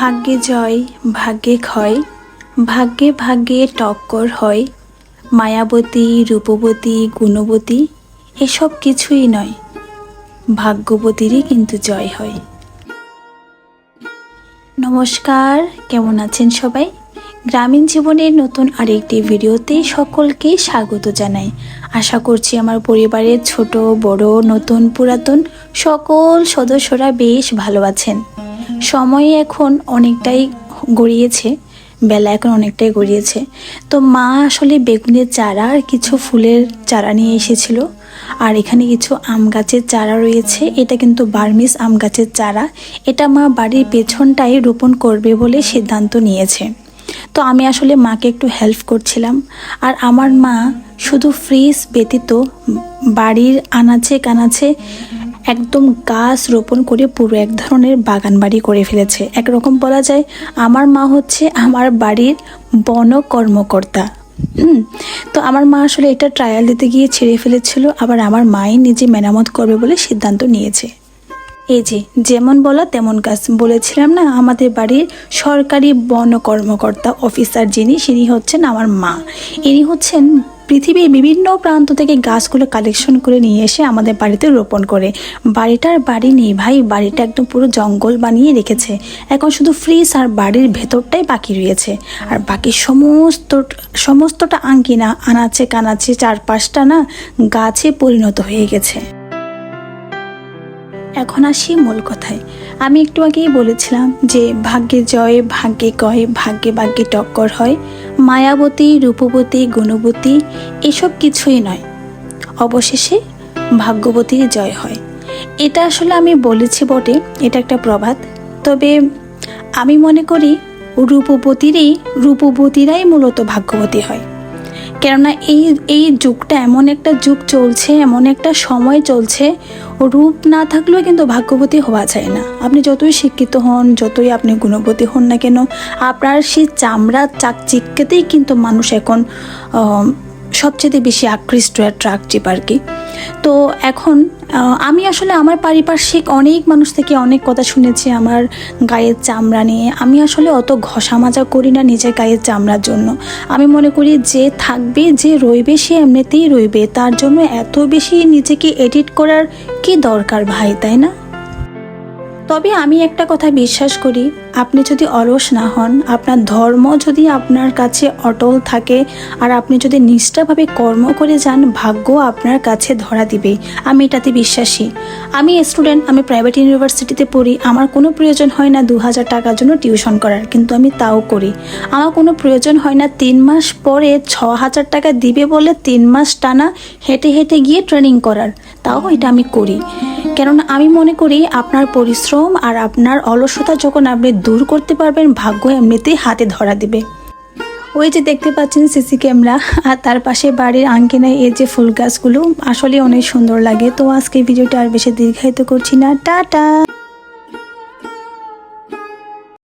ভাগ্যে জয়, ভাগ্যে ক্ষয়, ভাগ্যে ভাগ্যে টক্কর হয়, মায়াবতী, রূপবতী, গুণবতী, এসব কিছুই নয়, ভাগ্যবতীরই কিন্তু জয় হয়। নমস্কার, কেমন আছেন সবাই? গ্রামীণ জীবনের নতুন আরেকটি ভিডিওতে সকলকে স্বাগত জানাই। আশা করছি আমার পরিবারের ছোট, বড়, নতুন, পুরাতন সকল সদস্যরা বেশ ভালো আছেন। সময় এখন অনেকটাই গড়িয়েছে, বেলা এখন অনেকটাই গড়িয়েছে। তো মা আসলে বেগুনের চারা আর কিছু ফুলের চারা নিয়ে এসেছিল। আর এখানে কিছু আম গাছের চারা রয়েছে, এটা কিন্তু বার্মিস আম গাছের চারা। এটা মা বাড়ির পেছনটাই রোপণ করবে বলে সিদ্ধান্ত নিয়েছে। তো আমি আসলে মাকে একটু হেল্প করছিলাম। আর আমার মা শুধু ফ্রিজ ব্যতীত বাড়ির আনাচে কানাচে একদম গাছ রোপণ করে পুরো এক ধরনের বাগান বাড়ি করে ফেলেছে। একরকম বলা যায়, আমার মা হচ্ছে আমার বাড়ির বন কর্মকর্তা হুম, তো আমার মা আসলে এটা ট্রায়াল দিতে গিয়ে ছেড়ে ফেলেছিল, আবার আমার মাই নিজে মেরামত করবে বলে সিদ্ধান্ত নিয়েছে। এই যে, যেমন বলা তেমন কাজ। বলেছিলাম না, আমাদের বাড়ির সরকারি বন কর্মকর্তা অফিসার যিনি তিনি হচ্ছেন আমার মা। ইনি হচ্ছেন পৃথিবীর বিভিন্ন প্রান্ত থেকে গাছগুলো কালেকশন করে নিয়ে এসে আমাদের বাড়িতে রোপণ করে। বাড়িটার বাড়ি নেই ভাই, বাড়িটা একদম পুরো জঙ্গল বানিয়ে রেখেছে। এখন শুধু ফ্রিজ আর বাড়ির ভেতরটাই বাকি রয়েছে। আর বাকি সমস্ত, সমস্তটা আঙ্কিনা আনাচে কানাচে চারপাশটা না গাছে পরিণত হয়ে গেছে। এখন আসি মূল কথায়। আমি একটু আগেই বলেছিলাম যে ভাগ্যে জয়, ভাগ্যে কয়, ভাগ্যে ভাগ্যে টক্কর হয়, মায়াবতী, রূপবতী, গুণবতী, এসব কিছুই নয়। অবশেষে ভাগ্যবতীর জয় হয়। এটা আসলে আমি বলেছি বটে, এটা একটা প্রবাদ। তবে আমি মনে করি রূপবতীরই, রূপবতীরাই মূলত ভাগ্যবতী হয়। কেননা এই এই যুগটা এমন একটা যুগ চলছে, এমন একটা সময় চলছে, রূপ না থাকলেও কিন্তু ভাগ্যবতী হওয়া যায় না। আপনি যতই শিক্ষিত হন, যতই আপনি গুণবতী হন না কেন, আপনার সেই চামড়া চাকচিক্যতেই কিন্তু মানুষ এখন সবচেয়ে বেশি আকৃষ্ট অ্যাট্রাকটিভ আর কি তো এখন আমি আসলে আমার পারিপার্শ্বিক অনেক মানুষ থেকে অনেক কথা শুনেছি আমার গায়ের চামড়া নিয়ে। আমি আসলে অত ঘষা মাজা করি না নিজের গায়ের চামড়ার জন্য। আমি মনে করি যে থাকবে, যে রইবে সে এমনিতেই রইবে। তার জন্য এত বেশি নিজেকে এডিট করার কি দরকার ভাই, তাই না? তবে আমি একটা কথা বিশ্বাস করি, আপনি যদি অলস না হন, আপনার ধর্ম যদি আপনার কাছে অটল থাকে, আর আপনি যদি নিষ্ঠাভাবে কর্ম করে যান, ভাগ্য আপনার কাছে ধরা দিবে। আমি এটাতে বিশ্বাসী। আমি স্টুডেন্ট আমি প্রাইভেট ইউনিভার্সিটিতে পড়ি, আমার কোনো প্রয়োজন হয় না দু হাজার টাকার জন্য টিউশন করার, কিন্তু আমি তাও করি। আমার কোনো প্রয়োজন হয় না তিন মাস পরে ছ হাজার টাকা দিবে বলে তিন মাস টানা হেঁটে হেঁটে গিয়ে ট্রেনিং করার। তাও এটা আমি করি। কেননা আমি মনে করি আপনার পরিশ্রম আর আপনার অলসতা যখন আপনি দূর করতে পারবেন, ভাগ্য এমনিতেই হাতে ধরা দিবে। ওই যে দেখতে পাচ্ছেন সিসি ক্যামেরা, আর তার পাশে বাড়ির আঙ্কেনায় এই যে ফুল গাছগুলো, আসলে অনেক সুন্দর লাগে। তো আজকে ভিডিওটা আর বেশি দীর্ঘায়িত করছি না। টাটা!